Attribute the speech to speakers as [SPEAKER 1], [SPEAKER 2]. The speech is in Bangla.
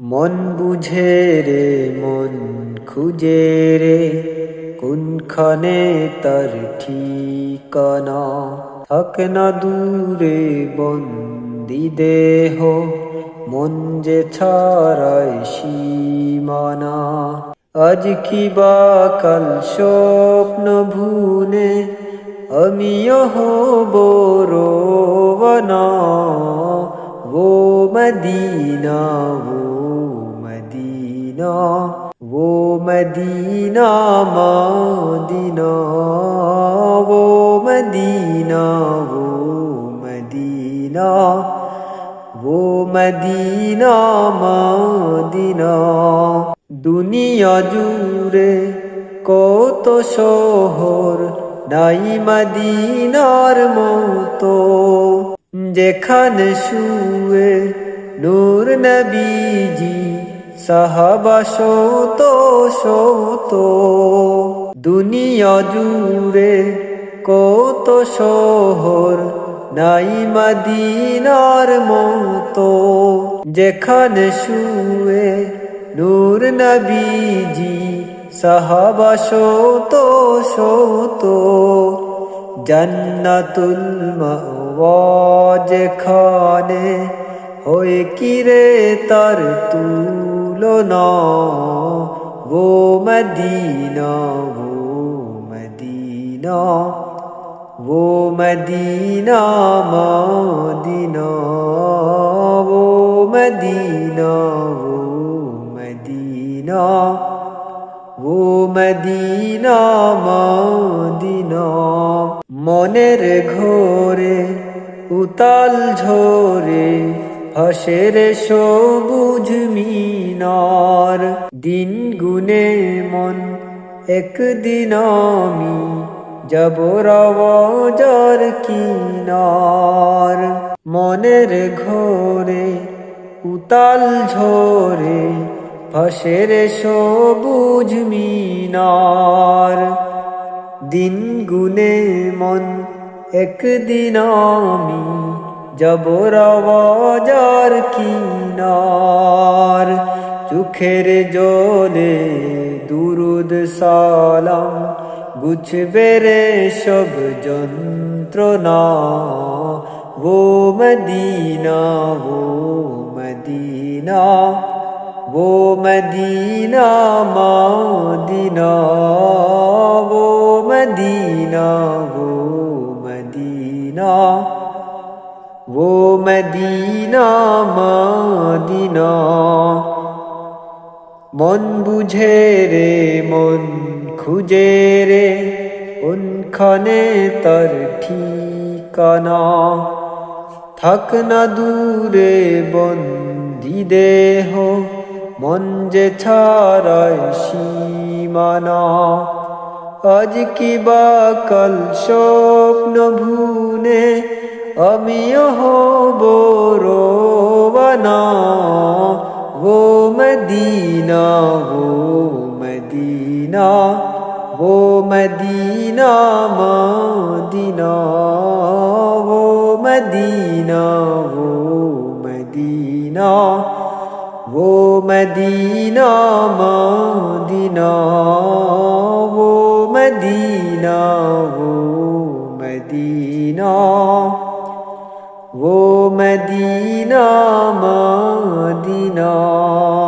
[SPEAKER 1] মন বুঝে রে, মন খুঁজে রে, কোনখানে তার ঠিকানা? থাক না দূরে বন্দি দেহ, মন যে ছাড়ায় সীমানা। আজ কি বা কাল স্বপ্ন ভুলে আমিও হব রোবনা ও মদিনা वो मदीना मदीना वो मदीना वो मदीना वो मदीना मदीना দুনিয়া জুড়ে কত শহর নাই মদিনার মতো যেখানে শুয়ে নূর নবীজি সাহাবা শত শত দুনিয়া জুড়ে কত শহর, নাই মদিনার মতো। যেখানে শুয়ে নূর নবীজি, সাহাবা শত শত জান্নাতুল যেখানে হয়ে কিরে তার তুলনা ও মদিনা ও মদিনা ও মদিনা মদিনা ও মদিনা ও মদিনা ও মদিনা মদিনা মনের ঘোরে, উতাল ঝোরে হাসের সবুজ মিনার। দিন গুনে মন, একদিন আমি যাব রাজার কিনার। মনের ঘোরে উতাল ঝোরে ফাঁসের সবুজ মিনার। দিন গুনে মন, একদিন আমি যাব রাজার কিনার চোখের জলে দুরুদ সালাম, গুছবে রে সব যন্ত্রণা। ও মদিনা ও মদিনা ও মদিনা মদিনা, ও মদিনা ও মদিনা। ও মদিনা মদিনা, মন বুঝে রে, মন খুঁজে রে, কোনখানে তার ঠিকানা? থাক না দূরে বন্দি দেহ, মন যে ছাড়ায় সীমানা। আজ কি বা কাল স্বপ্ন ভুনে আমিও হব রোবানা ও মদিনা ও মদিনা ও মদিনা মদিনা ও মদিনা ও মদিনা ও মদিনা মদিনা ও মদিনা ও মদিনা। वो मदीना मदीना।